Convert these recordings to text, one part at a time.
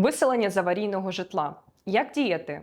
Виселення з аварійного житла. Як діяти?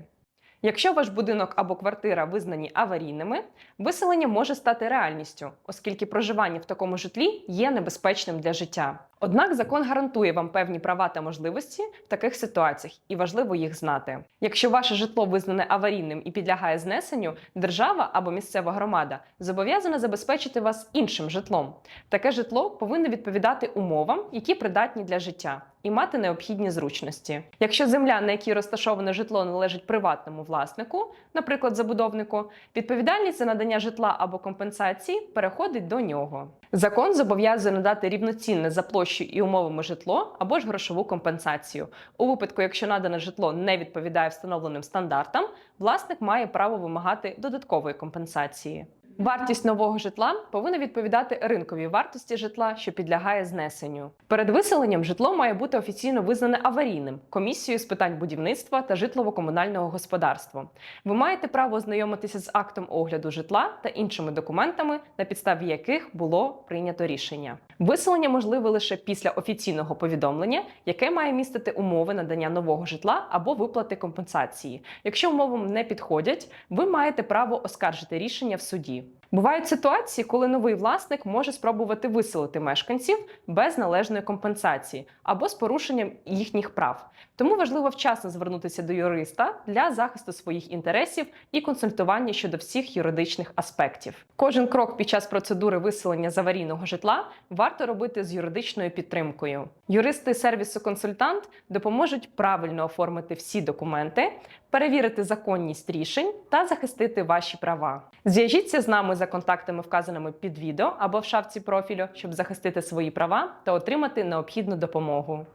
Якщо ваш будинок або квартира визнані аварійними, виселення може стати реальністю, оскільки проживання в такому житлі є небезпечним для життя. Однак закон гарантує вам певні права та можливості в таких ситуаціях, і важливо їх знати. Якщо ваше житло визнане аварійним і підлягає знесенню, держава або місцева громада зобов'язана забезпечити вас іншим житлом. Таке житло повинно відповідати умовам, які придатні для життя, і мати необхідні зручності. Якщо земля, на якій розташоване житло, належить приватному власнику, наприклад, забудовнику, відповідальність за надання житла або компенсації переходить до нього. Закон зобов'язує надати рівноцінне за площею і умовами житло або ж грошову компенсацію. У випадку, якщо надане житло не відповідає встановленим стандартам, власник має право вимагати додаткової компенсації. Вартість нового житла повинна відповідати ринковій вартості житла, що підлягає знесенню. Перед виселенням житло має бути офіційно визнане аварійним комісією з питань будівництва та житлово-комунального господарства. Ви маєте право ознайомитися з актом огляду житла та іншими документами, на підставі яких було прийнято рішення. Виселення можливе лише після офіційного повідомлення, яке має містити умови надання нового житла або виплати компенсації. Якщо умовам не підходять, ви маєте право оскаржити рішення в суді. Бувають ситуації, коли новий власник може спробувати виселити мешканців без належної компенсації або з порушенням їхніх прав. Тому важливо вчасно звернутися до юриста для захисту своїх інтересів і консультування щодо всіх юридичних аспектів. Кожен крок під час процедури виселення з аварійного житла варто робити з юридичною підтримкою. Юристи сервісу консультант допоможуть правильно оформити всі документи, перевірити законність рішень та захистити ваші права. Зв'яжіться з нами за контактами, вказаними під відео або в шапці профілю, щоб захистити свої права та отримати необхідну допомогу.